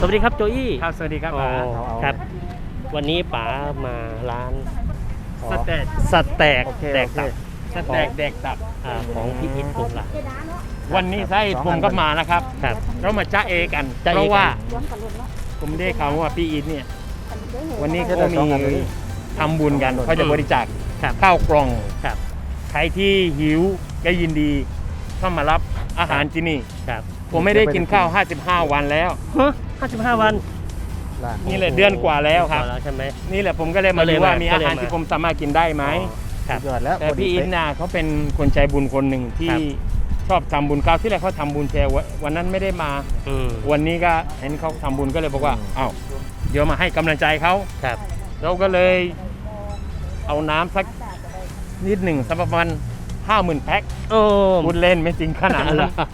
สวัสดีครับโจอี้ครับสวัสดีครับอ๋อป๋าเอาเอาครับ วันนี้ป๋ามาร้านสแตกสแต็กโอเคแตกโอเคตับสแตกแดกตับ อ่าของพี่อิทปุกละ วันนี้ใช่สองผมอันก็มานะครับ ครับ เรามาจ้าเอกันจ๊ะเอเพราะว่ากันผมได้ข่าวว่าพี่อีทเนี่ย วันนี้แค่เขาแต่สองอันมีเลยทำบุญกันเขาจะบริจาคครับ ข้าวกล่องครับ ใครที่หิวก็ยินดีเข้ามารับอาหารที่นี่ ครับผมไม่ได้กินข้าว 55 วันแล้ว ฮะ ห้าสิบห้าวันร้านนี่แหละเดือนกว่าแล้วครับพอแล้วใช่ไหม นี่แหละผมก็เลยมาก็เลยดูว่ามามีก็อาเลยหารมา ที่ผมสามารถกินได้ไหม อ๋อ ครับ สุดยอดแล้วแต่พอดีพี่อินเป๊ะน่ะเขาเป็นคนใจบุญคนหนึ่งที่ครับ ชอบทำบุญคราวที่แรกเขาทำบุญแชร์วันวันนั้นไม่ได้มา อืมวันนี้ก็เห็นเขาทำบุญก็เลยบอกว่าอ้าวเดี๋ยวมาให้กำลังใจเขาครับ เราก็เลยเอาน้ำสักนิดหนึ่งสักประมาณห้าหมื่นแพ็คโอ้พูดเล่นไม่จริงขนาดนั้นหรอกอ่า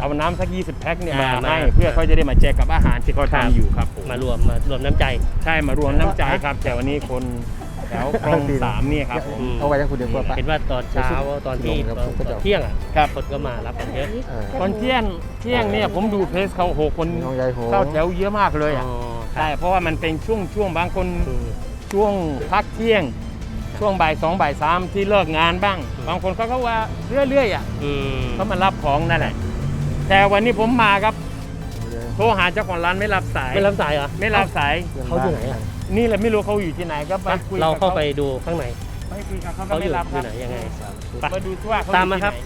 เอาน้ำสัก 20 แพ็คเนี่ยมามามาให้เพื่อเขาจะได้มาแจกกับอาหารที่เขาครับ ทำอยู่ครับผมมารวมมารวมน้ำใจ ใช่มารวมน้ำใจครับ แต่วันนี้คนแถวคลองสามเนี่ยครับผมอืมเอาไว้ยังคุณเดียวก่อนปะ เห็นว่าตอนเช้าตอนที่ครับตอนผมก็จะ เที่ยงอะครับ คนก็มารับกันเยอะ เออ ตอนเที่ยงเที่ยงเนี่ยผมดูเพจเขาโหคนน้องยายโห เข้าแถวเยอะมากเลยอะอ๋อคใช่รับเพราะว่ามันเป็นช่วงช่วงบางคนอืมช่วงพักเที่ยง ช่วงบ่ายสองบ่ายสามที่เลิกงานบ้างอืมบางคนเขาก็ว่าเรื่อยๆอะอืมเขามารับของนั่นแหละ แต่วันนี้ผมมาครับ โทรหาเจ้าของร้านไม่รับสาย ไม่รับสายเหรอไม่รับสาย เขาอยู่ไหนอะนี่แหละไม่รู้เขาอยู่ที่ไหนก็ไปไปคุยเรากับเข้าไปดูข้างในไปคุยกับเขาก็เขาอไม่ยู่รับอครัยู่บไหนยังไงไปมาดูซิว่าเขาตามมาอยู่ที่ครับไหน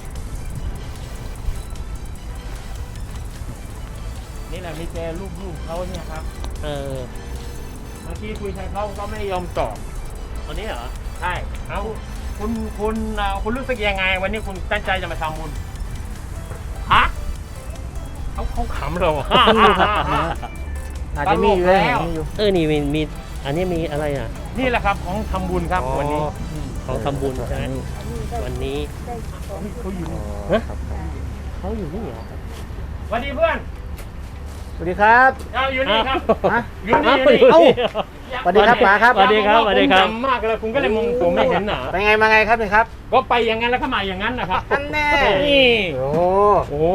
นี่แหละมีแต่ลูกๆเขาเนี่ยครับ เออบางทีคุยกับเขาก็ไม่ยอมตอบอันนี้เหรอ ใช่ เอาคุณคุณอ่าคุณรู้สึกยังไง วันนี้คุณตั้งใจจะมาทำบุญฮะ เขาเขาขำเราอะอาจจะมีอยู่เลยแล้ว มีอยู่เออนี่มีมีอันนี้มีอะไรอะนี่แหละครับของทำบุญครับอ๋อวันนี้ ของทำบุญใช่ไหมวันนี้เขาอยู่อ๋อฮะครับครับเขาอยู่นี่เหรอสวัสดีเพื่อนสวัสดีครับ เอาอยู่นี่ครับ ฮะ อยู่นี่อยู่นี่เอ้า สวัสดีครับป๋าครับ สวัสดีครับสวัสดีครับ ผมจำมากเลยคุณก็เลยมองผมไม่เห็นหนาเป็นไงมาไงครับเนี่ยครับก็ไปอย่างนั้นแล้วก็มาอย่างนั้นนะครับนั่นแน่นี่โอ้โอ้โห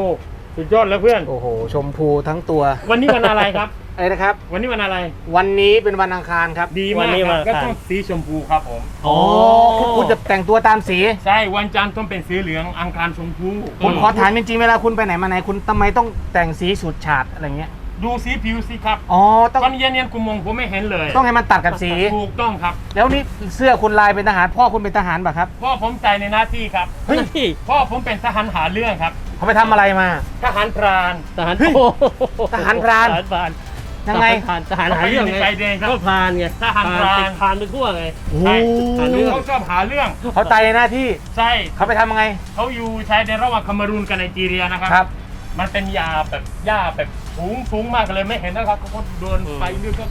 สุดยอดแล้วเพื่อน โอ้โห ชมพูทั้งตัววันนี้วันอะไรครับ อะไรนะครับ วันนี้วันอะไร วันนี้เป็นวันอังคารครับ ดีวัมานกนี้ควัรันบอังก็คารต้องสีชมพูครับผม อ๋อคุณจะแต่งตัวตามสี ใช่วันจันทร์ต้องเป็นสีเหลืองอังคารชมพูผมขอถามจริงๆเวลาคุณไปไหนมาไหนคุณทำไมต้องแต่งสีสูดฉาดอะไรเงี้ย ดูสีผิวสิครับอ๋อ ต้องตอนเย็นๆคุณมองผมไม่เห็นเลยต้องให้มันตัดกับสี ถูกต้องครับแล้วนี่เสื้อคุณลายเป็นทหาร พ่อคุณเป็นทหารป่ะครับ พ่อผมใจในหน้าที่ครับ เฮ้ยพ่อผมเป็นทหารหาเรื่องครับ เขาไปทำอะไรมา ทหารพรานทหารเฮ้ยโอ้โทหารพราน ทหารพรานยังไง ทหารทหารหาเรื่องไงไปเดนครับก็พรานไงทหารพราน ติดพรานไปทั่วไง โอ้ใช่หาเรื่องเขาชอบหาเรื่อง เขาตายในหน้าที่ใช่เขาไปทำยังไงเขาอยู่ชายแดนระหว่างคาเมรูนกับไนจีเรียนะครับ ครับ มันเป็นยาแบบหญ้าแบบสูงสูงมากเลยไม่เห็นนะครับเขาก็เดินไปเรื่อยก็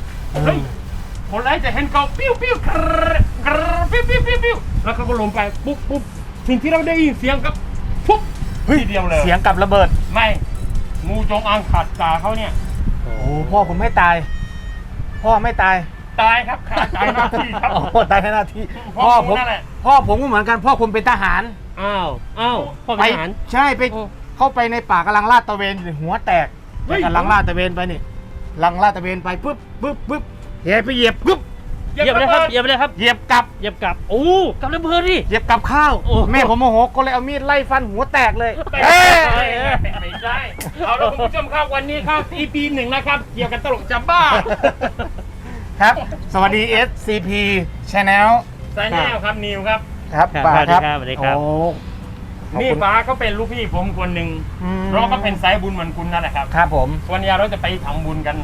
เฮ้ยคนร้ายจะเห็นเขาปิ้วปิ้วกรรกรรปิ้วปิ้วปิ้วปิ้วแล้วเขาก็ลงไปปุ๊บปุ๊บสิ่งที่เราได้ยินเสียงกับ ปุ๊บทีเดียวเลย เสียงกับระเบิด ไม่งูจงอางขัดตาเขาเนี่ย โอ้โอ้พ่อคุณไม่ตาย พ่อไม่ตายตายครับขาดตายหน้าที่ครับ โอ้ตายในหน้าที่พ่พ่ออผผมมนั่นแหละ พ่อผมก็เหมือนกันพ่อคุณเป็นทหารอ้าวอ้าวพ่อไปเป็นทหาร ใช่ไปโอ้เข้าไปในป่ากำลังลาดตระเวนอยู่หัวแตกเฮ้ย กำลังลาดตระเวนไปนี่กำลังลาดตระเวนไปปุ๊บปุ๊บปุ๊บเหยียบไปเหยียบปุ๊บ เหยียบไปเลยครับเหยียบไปเลยครับเหยียบกลับเหยียบกลับโอ้กลับระเบิดดิ เหยียบกลับข้าวโอ้ แม่ผมโมโหก็เลยเอามีดไล่ฟันหัวแตกเลยไม่เอ้ใช่ยไม่ใช่เอาละคุณผู้ชมครับวันนี้ครับ EP หนึ่งนะครับ เกี่ยวกับตลกจับบ้าครับ สวัสดี SCP Channel ใส่แนวครับนิวครับ ครับครับป่าครับสวัสดีครับ โอ้ขอบนี่คุณฟ้าก็เป็นลูกพี่ผมคนหนึ่งอืมเราก็เป็นสายบุญเหมือนคุณนั่นแหละครับครับผม วันนี้เราจะไปทำบุญกัน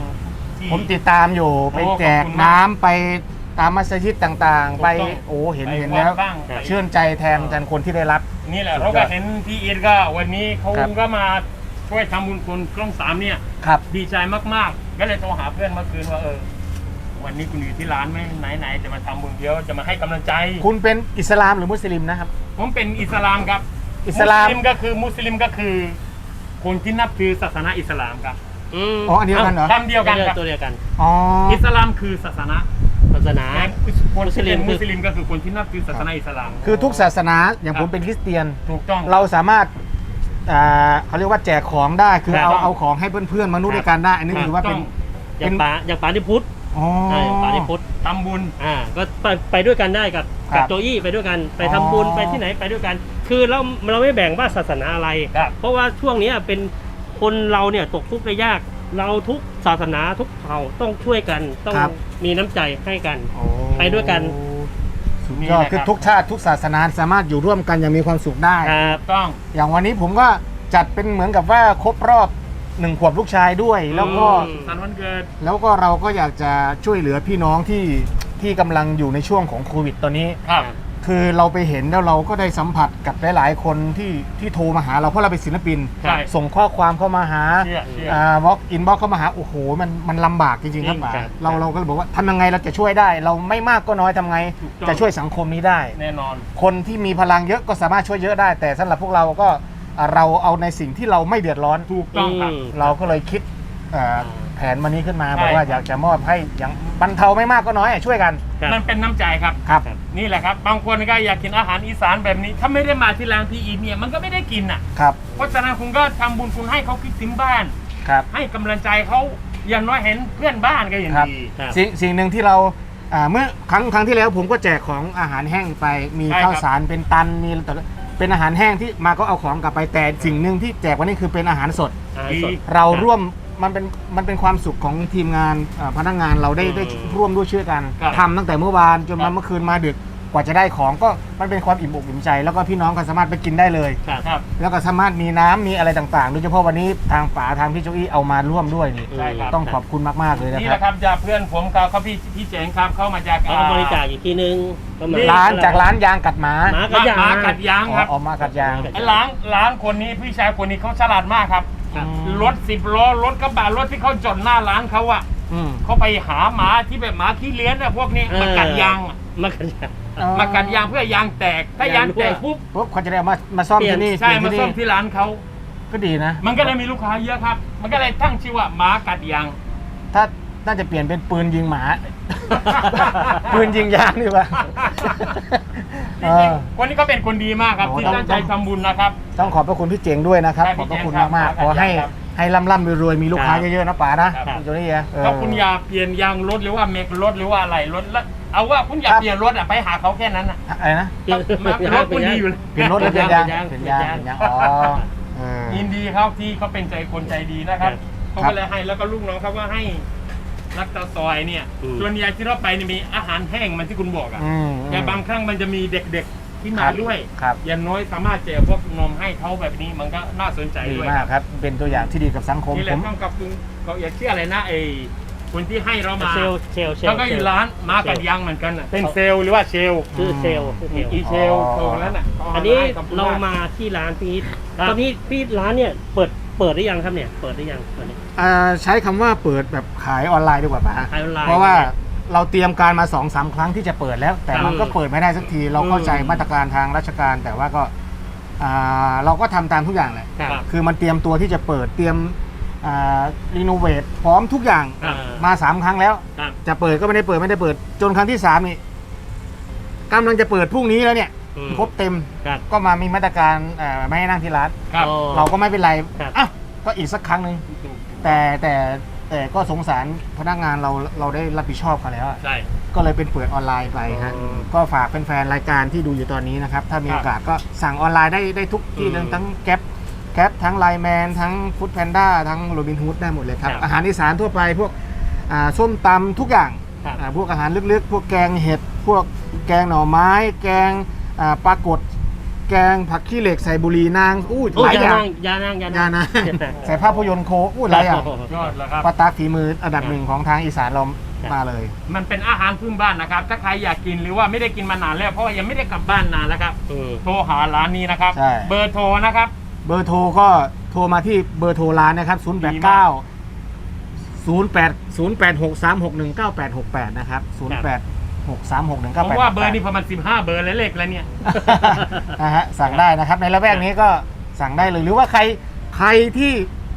ที่ ผมติดตามอยู่ ไปโอ้แจกขอบคุณมาก น้ำไป ตามมัสยิดต่างๆ ไปถูกต้องโอ้เห็นไปเห็นวัดแล้วบ้างไป ชื่นใจแทนกันคนที่ได้รับ นี่แหละเราก็เห็นพี่อีทก็วันนี้เขาครับ ก็มาช่วยทำบุญคุณกล้องสามเนี่ย ครับ ดีใจมากๆ ก็เลยโทรหาเพื่อนเมื่อคืนว่าเออ วันนี้คุณอยู่ที่ร้านไหมไหนๆจะมาทำบุญเดียวจะมาให้กำลังใจ คุณเป็นอิสลามหรือมุสลิมนะครับ ผมเป็นอิสลามครับอิสลามมุสลิมก็คือมุสลิมก็คือ คนที่นับถือศาสนาอิสลามครับมอ๋ออันเดียวกันเหรอคำเดียวกันครับ ตัวเดียวกัน อ๋ออิสลามคือศาสนา ศาสนาแต่คนที่เป็นมุมุสสลิลิมมก็คือคนที่นับถือศาสนาอิสลาม คือทุกศาสนาอย่างครับผมเป็นคริสเตียน ถูกต้อง เราสามารถอ่าเขาเรียกว่าแจกของได้ คือถูกเอาต้องเอาของให้เพื่อนๆมนุษย์ด้วยกันได้ อันนี้ถูกถือว่าเป็นต้องอย่างเป็นป๋าอย่างป๋านิพุทธอ๋ออ่าอย่างป๋านิพุทธทำบุญ อ่า ก็ไปไปด้วยกันได้กับครักับบโจอี้ไปด้วยกัน ไปทำอ๋อบุญไปที่ไหนไปด้วยกัน คือเราเราไม่แบ่งว่าศาสนาอะไรครับเพราะว่าช่วงเนี้ยเป็นคนเราเนี่ยตกทุกข์ได้ยาก เราทุกศาสนาทุกเผ่าต้องช่วยกันต้องครับ มีน้ำใจให้กัน โอ้ไปด้วยกัน สุดยอดนี่แหละคือครับ ทุกชาติทุกศาสนาสามารถอยู่ร่วมกันอย่างมีความสุขได้ ครับต้อง อย่างวันนี้ผมก็จัดเป็นเหมือนกับว่าครบรอบหนึ่งขวบลูกชายด้วย แล้วก็ อืม สันวันเกิด แล้วก็เราก็อยากจะช่วยเหลือพี่น้องที่ที่กำลังอยู่ในช่วงของโควิดตอนนี้ ครับ คือเราไปเห็นแล้วเราก็ได้สัมผัสกับหลาย ๆ คนที่ที่โทรมาหาเราเพราะเราเป็นศิลปิน ใช่ ส่งข้อความเข้ามาหาเชื่อเชื่ออ่าวอล์กอินบ็อกเข้ามาหาโอ้โหมันมันลำบากจริงๆครับจริงป๋าครับเราเราก็เลยบอกว่าทำยังไงเราจะช่วยได้ เราไม่มากก็น้อยทำไง ถูกต้อง จะช่วยสังคมนี้ได้ แน่นอน คนที่มีพลังเยอะก็สามารถช่วยเยอะได้ แต่สำหรับพวกเราก็อ่าเราเอาในสิ่งที่เราไม่เดือดร้อนถูกต้องครับอืมเราก็เลยคิดเอ่อ แผนมานี้ขึ้นมาใช่ บอกว่าอยากจะมอบให้อย่างบรรเทาไม่มากก็น้อยอะช่วยกันครับ มันเป็นน้ำใจครับครับ ครับ นี่แหละครับบางคนก็อยากกินอาหารอีสานแบบนี้ ถ้าไม่ได้มาที่ร้านพี่อีทเนี่ยมันก็ไม่ได้กินอะ ครับ เพราะฉะนั้นคุณก็ทำบุญคุณให้เขาคิดถึงบ้าน ครับ ให้กำลังใจเขาอย่างน้อยเห็นเพื่อนบ้านก็อย่างครับ ดี ครับ สิ่งสิ่งหนึ่งที่เราอ่าเมื่อครั้งครั้งที่แล้วผมก็แจกของอาหารแห้งไปมีใช่ครับ ข้าวสารเป็นตันมีแต่เป็นอาหารแห้งที่มาก็เอาของกลับไปแต่สิ่งหนึ่งที่แจกวันนี้คือเป็นอาหารสดอ่าดีสด เราร่วม มันเป็นมันเป็นความสุขของทีมงานอ่าพนักงานเราได้อืมได้ร่วมด้วยช่วยกันครับทำตั้งแต่เมื่อวานจนครัมาบ เมื่อคืนมาดึกกว่าจะได้ของก็มันเป็นความอิ่มอกอิ่มใจ แล้วก็พี่น้องก็สามารถไปกินได้เลย ครับครับ แล้วก็สามารถมีน้ำมีอะไรต่างๆโดยเฉพาะวันนี้ทางป๋าทางพี่โจอี้เอามาร่วมด้วยนี่ใช่ครับ ต้องขอบคุณมากๆเลยนะนี่คแหรับ ละครับจากเพื่อนผมครับเขาพี่พี่เจ๋งครับเข้ามาจากแล้วก็บริจาคอีกทีนึงก็มาร้านจากร้านยางกัดหมาหมาหก็มาอย่างหมากัดยางอ๋อครับออกมากัดยาง ไอ้ร้านร้านคนนี้พี่ชายคนนี้เขาฉลาดมากครับ ครับรถสิบล้อรถกระบะรถที่เขาจอดหน้าร้านเขาอะอืมเขาไปหาหมาที่แบบหมาขี้เลี้ยนอะพวกนี้มากัดยางอะมากัดยางมากัดยางเพื่อยางแตก ถ้ายางแตกยางรั่วปุ๊บปุ๊บเขาจะได้เอามามาซ่อมเปลี่ยนที่นี่ใช่เปลี่ยนมาที่ซ่อมนี่ที่ร้านเขา ก็ดีนะมันก็เลยมีลูกค้าเยอะครับ มันก็เลยตั้งชื่อว่าหมากัดยาง ถ้าน่าจะเปลี่ยนเป็นปืนยิงหมา ปืนยิงยางดีกว่า จริงๆคนนี้ก็เป็นคนดีมากครับ โอ้ที่ต้องตั้งใจทำบุญนะครับ ต้องขอบพระคุณพี่เจ๋งด้วยนะครับใช่ขอบพระคุณพี่เจ๋งครับมากๆขอให้ครับให้ร่ำร่ำรวยๆมีลูกค้าครับเยอะๆนะป๋านะครับพี่โจนี่นะเออ ถ้าคุณอยากเปลี่ยนยางรถหรือว่าเมกรถหรือว่าอะไรรถแล้วเอาว่าคุณอยากครับ เปลี่ยนรถอะไปหาเขาแค่นั้นอะอะไรนะมารถคุณดีอยู่แล้วเปลี่ยนรถหรือเปลี่ยนยางเปเปลี่ลี่ยยนนยางยางเปลี่ยนยางอ๋อเออ ยินดีครับที่เขาเป็นใจคนใจดีนะครับครับ เขาก็เลยให้แล้วก็ลูกน้องเขาก็ให้ รักตาซอยเนี่ย อืม ส่วนใหญ่ที่เราไปเนี่ยมีอาหารแห้งมันที่คุณบอกอะอืมแต่บางครั้งมันจะมีเด็กๆที่คมารับด้วย ครับ อย่างน้อยสามารถแจกพวกนมให้เขาแบบนี้มันก็น่าสนใจดีด้วยมากครับ เป็นตัวอย่างที่ดีกับสังคมนี่แหผละม ต้องกับคุณเขาอยากเชื่ออะไรนะไอ้คนที่ให้เรามาเซลลเซลลเซลลแล้วก็อีกร้านมากัดยางเหมือนกันอะเป็นเซลล์หรือว่าเชลล์ชื่อเซลลชื่อเซลลอีเชลล์ตรงนั้นอะอันนี้ขบคุณเราก มาที่ร้านพี่อีทครับ ตอนนี้พี่ร้านเนี่ยเปิด เปิดได้ยังครับเนี่ย เปิดได้ยังตอนนี้ อ่าใช้คำว่าเปิดแบบขายออนไลน์ดีกว่าป๋าขายออนไลน์เพราะว่าเราเตรียมการมา2อสาครั้งที่จะเปิดแล้ว แต่มันอืมก็เปิดไม่ได้สักที เราเข้าใจอืมมาตรการทางราชการ แต่ว่าก็อ่าเราก็ทำตามทุกอย่างแหละ ครับ คือมันเตรียมตัวที่จะเปิดเตรียมรีโนเวทพร้อมทุกอย่างอ่ามาสามครั้งแล้ว ครับ จะเปิดก็ไม่ได้เปิดไม่ได้เปิด จนครั้งที่สามนี่กำลังจะเปิดพรุ่งนี้แล้วเนี่ย อืม ครบเต็มครับ ก็มามีมาตรการเอ่อไม่ให้นั่งที่ร้าน ครับอ๋อเราก็ไม่เป็นไรครับ อะก็อีกสักครั้งหนึ่งแต่แต่แต่ก็สงสารพนักงานเราเราได้รับผิดชอบเขาแล้วอะใช่ ก็เลยเป็นเปิดออนไลน์ไปฮะอ๋อก็ฝากแฟนๆรายการที่ดูอยู่ตอนนี้นะครับ ถ้ามีครับโอกาสก็สั่งออนไลน์ได้ได้ทุกที่เลยอืมทั้งแก๊ปแก๊ปทั้งไลแมนทั้งฟู้ดแพนด้าทั้งโรบินฮูดได้หมดเลยครับ ครับอาหารอีสานทั่วไปพวกอ่าส้มตำทุกอย่างครับ อ่าพวกอาหารลึกๆ พวกแกงเห็ด พวกแกงหน่อไม้ แกง อ่าปลากดแกงผักขี้เหล็กใส่บุหรีนางอู้โอ้หลายยาอย่างนั่งยานั่งยานั่ยางนะ ใส่ภาพยนตร์โคอู้หลายอย่างยอดแล้วครับปาตากฝีมืออันดับหนึ่งของทางอีสานเราครับมาเลย มันเป็นอาหารพื้นบ้านนะครับ ถ้าใครอยากกินหรือว่าไม่ได้กินมานานแล้วเพราะว่ายังไม่ได้กลับบ้านนานแล้วครับอืมโทรหาร้านนี้นะครับ ใช่ เบอร์โทรนะครับ เบอร์โทรก็โทรมาที่เบอร์โทรร้านนะครับ0ดี8มาก9 0 8 0 8 6 3 6 1 9 8 6 8 นะครับ 0 8 6 3 6 1 9 ผม8ว่าเบอร์นี้ประมาณ 15 เบอร์แล้วเลขแล้วเนี่ย นะฮะสั่งได้นะครับ ในละแวกนี้ก็สั่งได้เลยหรือว่าใครใครที่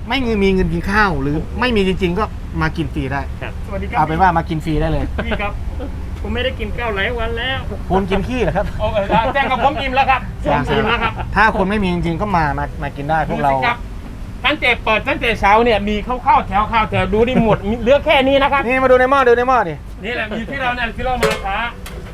ไม่มีมีเงินกินข้าว หรือไม่มีจริง ๆ ก็มากินฟรีได้ครับสวัสดีครัเอาเป็นว่ามากินฟรีได้เลย พี่ครับ ผมไม่ได้กินข้าวหลายวันแล้วคุณกินขี้เหรอครับ โอ้เออแจ้งกับผมอิ่มแล้วครับผมอิ่มแล้วครับถ้าคนไม่มีจริงๆก็มามามากินได้พวกเราดูสิครับตั้งแต่เปิดตั้งแต่เช้าเนี่ยมีข้าวข้าวแถวข้าวแถวดูดิหมดมีเหลือแค่นี้นะครับ นี่มาดูในหม้อดูในหม้อดิ นี่แหละอยู่ที่เราเนี่ยที่เรามาช้า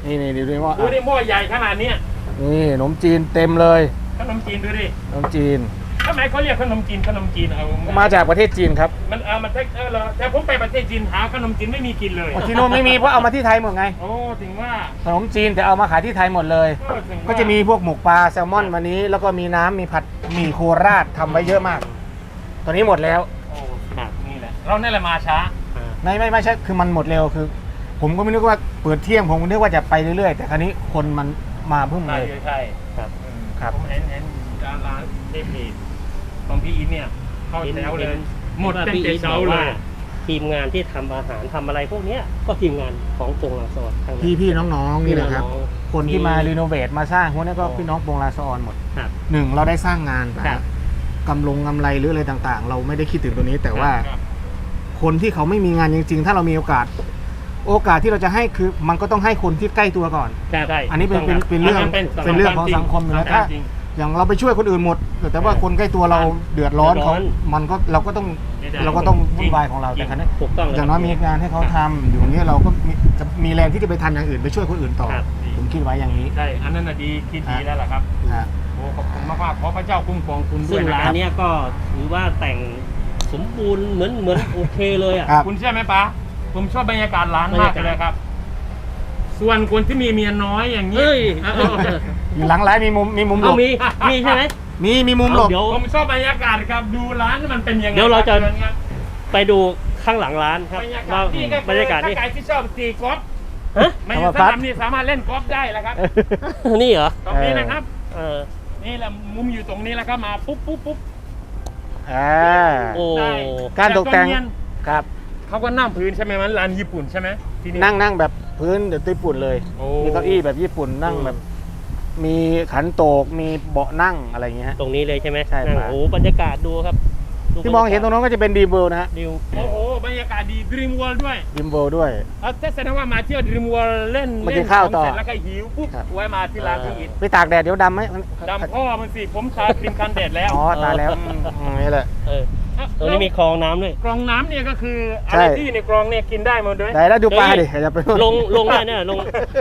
นี่นี่ดูในหม้อดูดิหม้อใหญ่ขนาดเนี้ยนี่ขนมจีนเต็มเลยขนมจีนดูดิขนมจีนทำไมเขาเรียกขนมจีนขนมจีนเอามาจากประเทศจีนครับ มันเอามาเทคเออเหรอแต่ผมไปประเทศจีนหาขนมจีนไม่มีกินเลยที่นู่นไม่มีเพราะเอามาที่ไทยหมดไง โอ้ถึงว่าขนมจีนแต่เอามาขายที่ไทยหมดเลยเออถึงว่าก็จะมีพวกหมกปลาแซลมอนวันนี้ แล้วก็มีน้ำมีผัดหมี่โคราชทำไว้เยอะมาก ตอนนี้หมดแล้วโอ้ครับนี่แหละเราเนี่ยแหละมาช้าอ่าไม่ไม่ไม่ใช่คือมันหมดเร็วคือ ผมก็ไม่นึกว่าเปิดเที่ยงผมก็นึกว่าจะไปเรื่อยๆ แต่ครั้นี้คนมันมาเพิ่มใช่เลย ใช่ครับ อืมครับ ผมเห็นเห็นดาราเทพเพจของพี่อินเนี่ย เข้าแถวเลย หมดตั้งแต่เช้าเลย ทีมงานที่ทำอาหารทำอะไรพวกเนี้ยก็ทีมงานของโปรงลางสอดทั้งนั้นพี่พี่ๆน้องๆนี่แหละครับพี่น้องๆคนที่มารีโนเวทมาสร้างพวกนี้ก็อ๋อพี่น้องปวงราซออนหมดครับหนึ่งเราได้สร้างงานครับ กำลงกำไรหรืออะไรต่างๆ เราไม่ได้คิดถึงตัวนี้ แต่ว่าครับ คนที่เขาไม่มีงานจริง ๆ ถ้าเรามีโอกาส โอกาสที่เราจะให้คือมันก็ต้องให้คนที่ใกล้ตัวก่อน ใช่ใช่อันนี้เป็นเป็นเป็นเรื่องอันนั้นเป็นเป็นเรื่องของสังคมอยู่แล้วถ้าจริงอย่างเราไปช่วยคนอื่นหมด แต่ว่าคนใกล้ตัวเราเดือดร้อนเขามันก็เราก็ต้องไม่ได้เราก็ต้องวุ่นวายของเราแต่ครั้นี้ถูกต้องอย่างน้อยมีงานให้เขาทำอยู่อย่างนี้เราก็มีจะมีแรงที่จะไปทำอย่างอื่นไปช่วยคนอื่นต่อครับผมคิดไว้อย่างนี้ใช่อันนั้นน่ะดีคิดดีแล้วล่ะครับฮะโอ้ขอบคุณมากมากๆขอพระเจ้าคุ้มครองคุณด้ซึ่วยงนะร้าคนรับเนี้ยก็ถือว่าแต่งสมบูรณ์เหมือนเหมือนโอเคเลยอะครับคุณเชื่อไหมป๊า ผมชอบบรรยากาศร้านมากบรรยากาศเลยครับ ส่วนคนที่มีเมียน้อยอย่างนี้เอ้ยเออเออเอออยู่หลังร้านมีมุมมีมุมหลเอาบมีมีใช่ไหม มีมีมุมหลบ เดี๋ยว ผมชอบบรรยากาศครับดูร้านมันเป็นยังไงเดี๋ยวเราจะ คบครับไปดูข้างหลังร้านครับบรรยากาว่าศนี่ก็คืบรรยากาศถ้านี่ใครที่ชอบตีกอล์ฟฮะ ไม่อยู่สนามนี่สามารถเล่นกอล์ฟได้แล้วครับ นี่เหรอตรงนี้นะครับ เออนี่แหละมุมอยู่ตรงนี้แล้วครับมาปุ๊บปุ๊บปุ๊บอ่า โอ้ ได้การตกแต่งวเนียนครับ เขาก็นั่งพื้นใช่ไหมมันร้านญี่ปุ่นใช่ไหมที่นี่ นั่งนั่งแบบพื้นเดี๋ยวญี่ปุ่นเลย โอ้มีเก้าอี้แบบญี่ปุ่นนั่งอืมแบบ มีขันโตกมีเบาะนั่งอะไรอย่างเงี้ยฮะ ตรงนี้เลยใช่ไหมใช่นั่งครับ โอ้บรรยากาศดูครับดูที่มองเห็นตรงนั้นก็จะเป็นดีมเวิลด์นะฮะดิวโอ้โหบรรยากาศดีดรีมวอลด้วยดีมเวิลด์ด้วย เอาแต่แสดงว่ามาเที่ยวดรีมวอลเล่นมากิเล่นข้าวต่อเสร็จแล้วก็หิวปุ๊บครับ ไว้มาที่ร้านพี่อินไปตากแดดเดี๋ยวดำไหมดำพ่อมันสิผมทาครีมกันแดดแล้ว อ๋อตายแล้วอืมนี่แหละ เออเอ้า ตรงนี้มีคลองน้ำด้วย กรองน้ำเนี่ยก็คืออะใช่ ไรที่ในกรองเนี่ยกินได้หมดด้วยไหนแล้วดูปลาเฮ้ยดิอย่าไปลงลงได้เนี่ยลง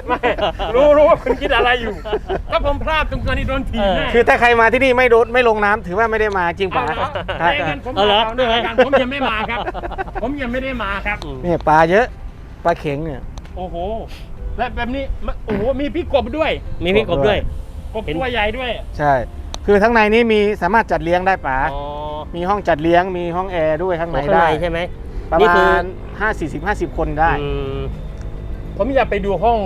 ไม่รู้รู้ว่าคุณคิดอะไรอยู่ ถ้าผมพลาดตรงตัวนี้โดนถีบแน่คือถ้าใครมาที่นี่ไม่โดดไม่ลงน้ำถือว่าไม่ได้มาจริงเอาป่ะเหรอใช่ไม่งั้นผมเอาเหรอเอาหน้ากันผมยังไม่มาครับ ผมยังไม่ได้มาครับอืมเนี่ยปลาเยอะปลาเข็งเนี่ย โอ้โห และแบบนี้มันโอ้โหมีพี่กบด้วย มีพี่กบด้วย กบเห็น ตัวใหญ่ด้วย ใช่ คือทั้งในนี้มีสามารถจัดเลี้ยงได้ป๋าอ๋อมีห้องจัดเลี้ยงมีห้องแอร์ด้วยข้างในข้างได้ในใช่ไหม ประนี่มาคือณห้าสี่สิบห้าสิบคนได้ อืมผมอยากไปดูห้อง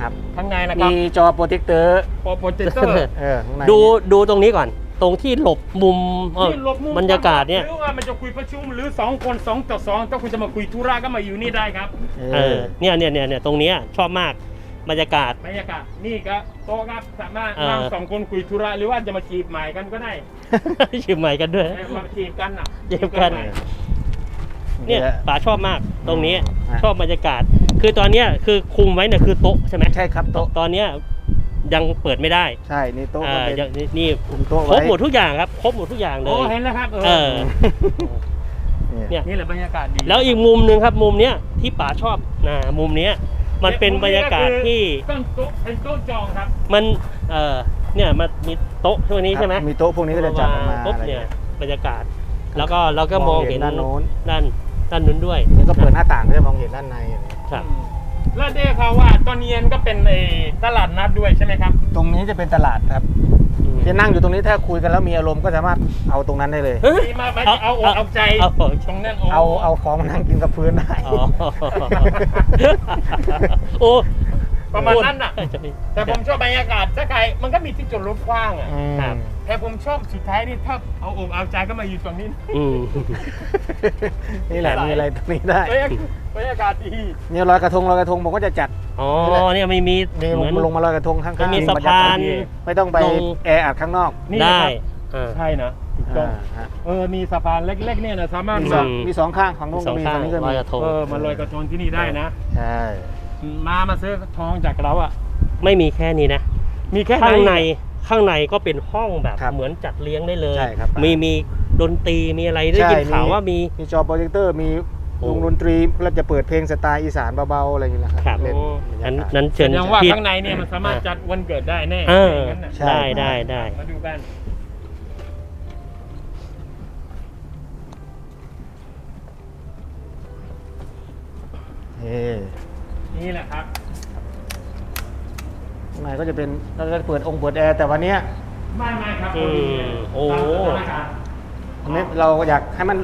ครับ ข้างในนะครับมีจอโปรเจคเตอร์โปรเจคเตอร์เออข้างในดูดูตรงนี้ก่อน ตรงที่หลบมุมเออที่หลบมุมบรรยากาศเนี่ย หรือว่ามันจะคุยประชุมหรือสองคนสองต่อสองถ้าคุณจะมาคุยธุระก็มาอยู่นี่ได้ครับ เอเอออเนี่ยเนี่ยเนี่ยเนี่ยตรงเนี้ยชอบมาก บรรยากาศ บรรยากาศนี่ก็โต๊ะครับสามารถเออ นั่งสองคนคุยธุระหรือว่าจะมาจีบใหม่กันก็ได้ชิมใหม่กันด้วย เออมาจีบกันอะจีบกัน ใหม่เนี่ยป๋าชอบมากตรงนี้ฮะ ชอบบรรยากาศ คือตอนเนี้ยคือคุมไว้เนี่ยคือโต๊ะใช่ไหมใช่ครับโต๊ะตอนเนี้ยยังเปิดไม่ได้ใช่นี่โต๊ะก็อ่าเป็นยังนี่นี่คุมโต๊ะครบไว้หมดทุกอย่างครับครบหมดทุกอย่างเลโอ้ย เห็นแล้วครับเอเออ อ เนี่ย นี่แหละบรรยากาศดีแล้วอีกมุมหนึ่งครับมุมเนี้ยที่ป๋าชอบนะมุมเนี้ย มันเป็นบรรยากาศที่ต้นโต๊ะเป็นโต๊ะจองครับมันเออเนี่ยมันมีโต๊ะช่วงนี้ใช่ไหมมีโต๊ะพวกนี้ก็จะจัดออกมาปุ๊บอะไรเนี่ยเงี้ยบรรยากาศ แล้วก็เราก็มองเห็นด้านโน้นด้านด้านนู้นด้วยนี่ก็เปิดหน้าต่างก็จะมองเห็นด้านในอะไรเงี้ยครับอืมแล้วได้ข่าวว่าตอนเย็นก็เป็นไอ้ตลาดนัดด้วยใช่ไหมครับ ตรงนี้จะเป็นตลาดครับอืม จะนั่งอยู่ตรงนี้ถ้าคุยกันแล้วมีอารมณ์ก็สามารถเอาตรงนั้นได้เลยเฮ้ยมีมาไปเอาเอาอกเอาเอาใจเอาตรงนั้นโเอาเอาของมานั่งกินกับพื้นได้ อ๋อ โอ้ ประมาณนั้นน่ะ ใช่แต่ผมชอบบรรยากาศถ้าใครมันก็มีที่จอดรถกว้างอะ อืมครับ แต่ผมชอบสุดท้ายนี่ถ้าเอาอกเอาใจก็มาอยู่ตรงนี้นะอืมนี่แหละมีอะไรตรงนี้ได้ บรรยากาศบรรยากาศดี เนี่ยลอยกระทงลอยกระทงผมก็จะจัดอ๋อเนี่ยไม่มีนี่เหมือน ลงมาลอยกระทงข้างๆมันมีบรรยกศสะพานดีไม่ต้องไปลง แออัดข้างนอกนี่ได้นะครับอ่าใช่นะถูกต้อง อ่าฮะเออ มีสะพานเล็กๆเนี่ยนะสามารถมีมาสองมีสองข้างของนู้นสก็องมีข้างฝั่งนี้ก็ลมีอยกระทงเออมาลอยกระทงที่นี่ได้นะ ใช่ มามาซื้อทองจากเราอะ ไม่มีแค่นี้นะ มีแค่ข้างในไหข้างในก็เป็นห้องแบบครับเหมือนจัดเลี้ยงได้เลย ใช่ครับมีมีดนตรีมีอะไรได้ยินข่าวว่ามี มีจอโปรเจคเตอร์มีโอ้ วงดนตรีเราจะเปิดเพลงสไตล์อีสานเบาๆอะไรอย่างเงี้ยนะครับครับเล่นโอ้ บรรยานั้นกาศ นั้นเชิญยังว่าพี่ ข้างในเนี่ยมันสามารถจัดวันเกิดได้แน่เออ ย่างนั้นน่ะใช่ ได้ได้ได้มาดูกันเฮ้ นี่แหละครับ ข้างในก็จะเป็นเราจะเปิดองค์เปิดแอร์แต่วันเนี้ย ไม่ไม่ครับอืมโอ้ ตามสถานการณ์ อันนี้เราอยากให้มัน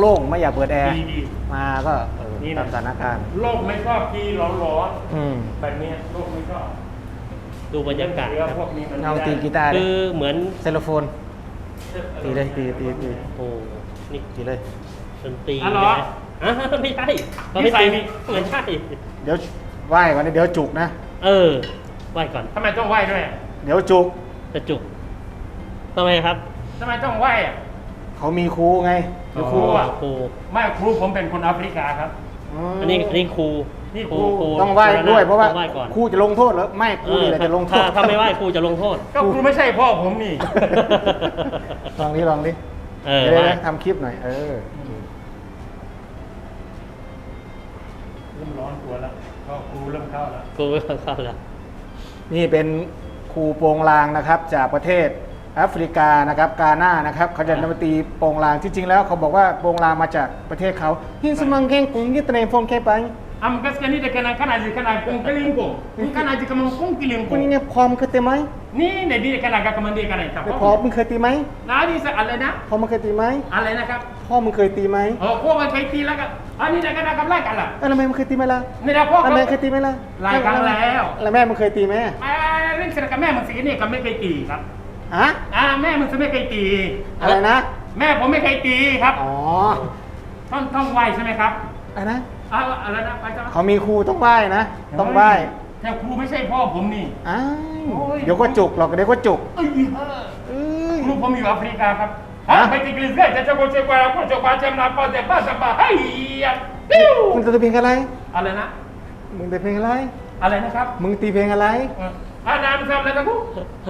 โล่งๆไม่อยากเปิดแอร์ ดีดีมาก็เออนี่นะ ตามสถานการณ์โลกไม่ชอบทีร้อนร้อนอืมๆแบบนี้โลกไม่ชอบดูบรรยากาศเชื้อครับพวกนี้มันเอาตีกีตาร์ดิคือเหมือนเซลโลโฟน ตีเลยตีตีตี โอ้นี่ตีเลยดนตรีอ๋อเหรอ นะอะไม่ใช่เรานี่ไม่ใส่ตีนี่เหมือนใช่ เดี๋ยวไหว้ก่อนนะเดี๋ยวจุกนะ เออ ไหวก่อนทำไมต้องไหว้ด้วยเดี๋ยวจุกจะจุกทำไมครับทำไมต้องไหว้อะ เขามีครูไงมีครูอ๋ออะครู ไม่ครูผมเป็นคนแอฟริกาครับมอันนี้อันนี้ครูนี่ครู ต้องไหว้ด้วยเพราะว่าต้องไหว้ก่อนครูจะลงโทษเหรอไม่ครูนี่แหละจะลงโทษ ถ้าถ้าไม่ไหว้ครูจะลงโทษ ก็ครูไม่ใช่พ่อผมนี่ ลองดิลองดิเออเดี๋ยวไหว้ นะทำคลิปหน่อย เออเริ่ ร้อนตัวแล้วก็ครูเริ่มเข้าแล้วครูไม่เข้าแล้วนี่เป็นครูโปงลางนะครับจากประเทศแอฟริกานะครับกาหน้านะครับเขาจะนำมาตีโปงลางที่จริงแล้วเขาบอกว่าโปงลางมาจากประเทศเขาฮินสมังเกงกุงยิตเนฟงแค่ไป Am gaskan ni dekat nak kana jika nak kong kelingko. Ni kana jika mong kong คุณ kelingko. นี่เนี่ยพอมเคยตีไหม Ni ne di dekat nak kamandi kana ไอ้ ita. พอมึงเคยตีไหม Nah ni sa ala na. พอมึงเคยตีไหม Ala na kap. พ่อมึง เคยตีไหม Oh ko kan kai ti laga. Ani dekat nak kap laga lah. เอ้าแล้วแม่มึงเคยตีไหมล่ะ Ni dah ko แล้วแม่เคย kap. ตีไหมล่ะหลายครั้งแล้วแล้วแม่มึงเคยตีไหม Ah, rin sira ka แม่มึงสินี่ก็ไม่เคยตีครับฮะอ่าแม่มึงสิไม่เคยตี อะไรนะ แม่ผมไม่เคยตีครับอ๋อต้องต้องไหวใช่ไหมครับอะไรนะอ่าอะไรนะไปจ้ะเขามีครูต้องไหว้นะต้องไหว้แต่ครูไม่ใช่พ่อผมนี่อ้าวโอ้ยเดี๋ยวก็จุกหรอกเดี๋ยวก็จุกเอ้ยเออเอ้ยครูผมอยู่แอฟริกาครับ ฮะฮะไปติกลิเซ่จะจะโกเชกวาโกเชกวาเจมนาปอเตป้าสบาเฮ้ยปิ้วมึงตีเพลงอะไรอะไรนะมึงตีเพลงอะไรอะไรนะครับมึงตีเพลงอะไรเอออ่านามซ้ำแล้วตะกุ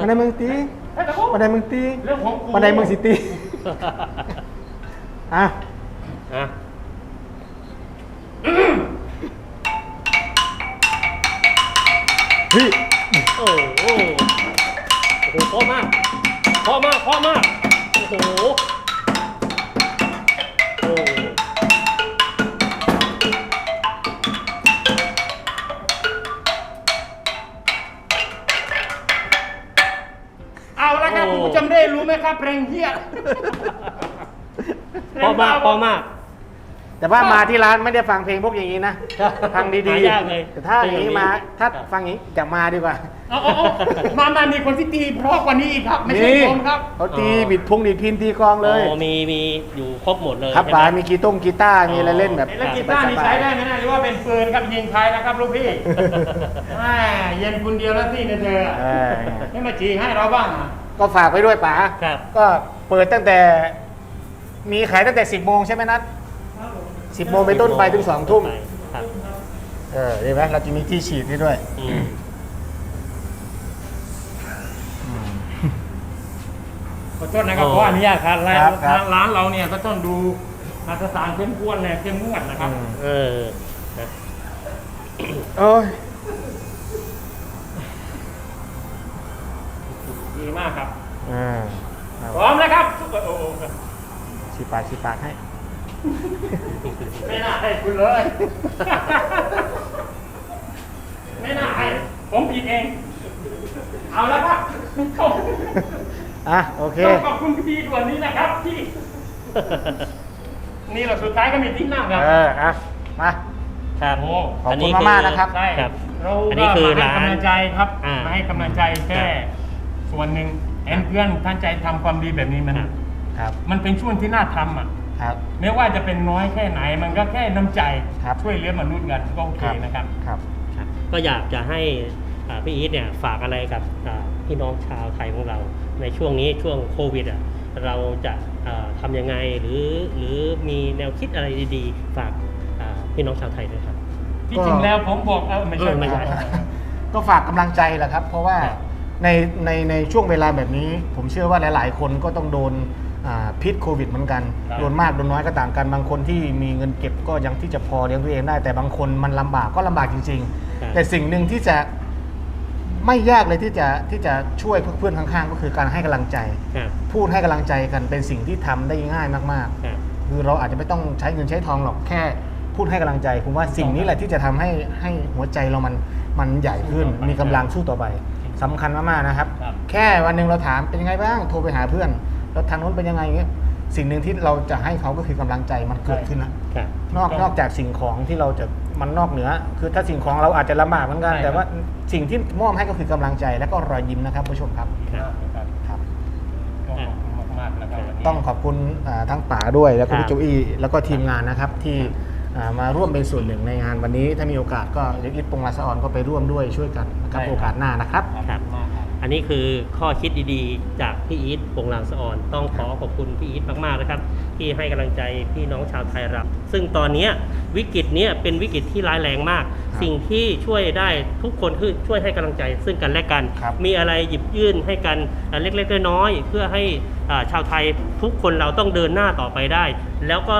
วันใดมึงตีให้ตะกุวันใดมึงตี เรื่องของกูวันใดมึงสิตี อะ อะ เฮ้ย โอ้โหโอ้โหเพราะมากเพราะมากเพราะมาก โอ้โหโอ้เอาละครับคุณผู้ชมได้รู้ไหมครับเพลงเฮียเพราะมากเพราะมาก แต่ว่ามาที่ร้านไม่ได้ฟังเพลงพวกอย่างนี้นะฟังดีหายากเลยๆแต่ถ้าอย่างนี้มาถ้าฟังอย่างนี้อย่ามาดีกว่าเอาเอาเอามามามีคนที่ตีเพราะกว่านี้อีกครับ ไม่ใช่ผมครับ เขาตีบิดพงดิดพินตีกลองเลย โอ้มีมีอยู่ครบหมดเลยครับใช่ไหป๋ามีกีต้งกีตาร์มีอะไรเล่นแบบแล้วกีตาร์นี่ใช้ได้ไหมนะหรือว่าเป็นปืนครับยิงใครนะครับลูกพี่แหม่เย็นคุณเดียวแล้วสินะเธอเออไม่มาจีให้เราบ้างอะก็ฝากไว้ด้วยป๋าครับ ก็เปิดตั้งแต่ มีขายตั้งแต่ 10โมงใช่ไหมนัด 10โมงไปนต้นไปถึง2ทุ่มครับเออเห็นไหมเราจะมีที่ฉีดให้ด้วย อืมขอโทษนะครับโอ้ขออนุญาตครับร้านครับครับ ร้านเราเนี่ยก็ต้องดูมาตรฐานเข้มข้นเนี่ยเข้มงวดนะครับอืมเออนะโอ้ยดีมากครับ อ่าพร้อมแล้วครับโอ้โหฉีดปากฉีดปากให้ ไม่น่าให้คุณเลย ไม่น่าให้ผมผิดเอง เอาแล้วครับขอบอะโอเคต้องขอบคุณพี่ด่วนนี้นะครับที่ นี่เราสุดท้ายก็มีที่นั่งครับ เอออะมาครับโอ้ขอบคุณนนี้มากๆนะครับใช่ครับเราอันก็นี้คือมาให้ร้านกำลังใจครับอ่ามมาให้กำลังใจแค่ครับส่วนหนึ่งเห็นเพื่อนท่านใจทำความดีแบบนี้มันครับครับมันเป็นช่วงที่น่าทำอะ ครับ ไม่ว่าจะเป็นน้อยแค่ไหนมันก็แค่น้ำใจครับ ช่วยเหลือมนุษย์กันก็โอเคนะครับ ครับ ครับก็อยากจะให้อ่าพี่อีทเนี่ยฝากอะไรกับอ่าพี่น้องชาวไทยของเรา ในช่วงนี้ช่วงโควิดอะเราจะอ่าทำยังไงหรือหรือมีแนวคิดอะไรดีๆ ฝากอ่าพี่น้องชาวไทยด้วยครับ ที่จริงแล้วผมบอกเออไม่ใช่เออไม่ใช่ ก็ฝากกำลังใจแหละครับ เพราะว่าครับในในในช่วงเวลาแบบนี้ ผมเชื่อว่าหลาย ๆ คนก็ต้องโดนอ่า พิษโควิดเหมือนกันครับโดนมากโดนน้อยก็ต่างกัน บางคนที่มีเงินเก็บก็ยังที่จะพอเลี้ยงตัวเองได้ แต่บางคนมันลำบากก็ลำบากจริงครับๆแต่สิ่งหนึ่งที่จะไม่ยากเลยที่จะที่จะช่วยเพื่อนๆข้างๆ ก็คือการให้กำลังใจครับพูดให้กำลังใจกันเป็นสิ่งที่ทำได้ง่ายมากๆครับคือเราอาจจะไม่ต้องใช้เงินใช้ทองหรอกแค่พูดให้กำลังใจผมว่าสิ่งนี้แหละที่จะทำให้ให้หัวใจเรามันมันใหญ่ขึ้น มีกำลังสู้ต่อไปสำคัญมากๆนะครับครับ แค่วันหนึ่งเราถามเป็นยังไงบ้างโทรไปหาเพื่อน แล้วทางนู้นเป็นยังไงเงี้ยสิ่งหนึ่งที่เราจะให้เขาก็คือกำลังใจมันเกิดขึ้นนะครับนอกนอกจากสิ่งของที่เราจะมันนอกเหนือ คือถ้าสิ่งของเราอาจจะลำบากเหมือนกันใช่ครับแต่ว่าสิ่งที่มอบให้ก็คือกำลังใจและก็รอยยิ้มนะครับผู้ชมครับครับครับครับก็ขอบคุณมากๆนะครับวันนี้ต้องขอบคุณอ่าทั้งป๋าด้วยแล้วก็ครับพี่โจอี้แล้วก็ทีมงานนะครับที่อ่ามาร่วมเป็นส่วนหนึ่งในงานวันนี้ถ้ามีโอกาสก็เล็กอิทปงลาสะออนก็ไปร่วมด้วยช่วยกันนะครับใช่ครับโอกาสหน้านะครับ อันนี้คือข้อคิดดีๆ จากพี่อีทปงลางสะออน ต้องขอขอบคุณพี่อีทมากๆนะครับ ที่ให้กำลังใจพี่น้องชาวไทยเราซึ่งตอนเนี้ยวิกฤตเนี้ยเป็นวิกฤตที่ร้ายแรงมากครับสิ่งที่ช่วยได้ทุกคนคือช่วยให้กำลังใจ ซึ่งกันและกันครับมีอะไรหยิบยื่นให้กันอ่าเล็กๆน้อยๆเพื่อให้อ่าชาวไทยทุกคนเราต้องเดินหน้าต่อไปได้ แล้วก็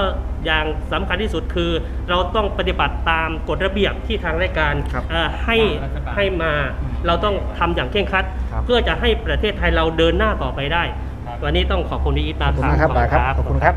อย่างสำคัญที่สุดคือ เราต้องปฏิบัติตามกฎระเบียบที่ทางรายการครับอ่าให้รัฐบาลให้มาเราต้องทำอย่างเคร่งครัด ครับเพื่อจะให้ประเทศไทยเราเดินหน้าต่อไปได้ครับวันนี้ต้องขอบคุณพี่อีทขมาอกบคุณนะครับป๋าครับขอบคุณครับ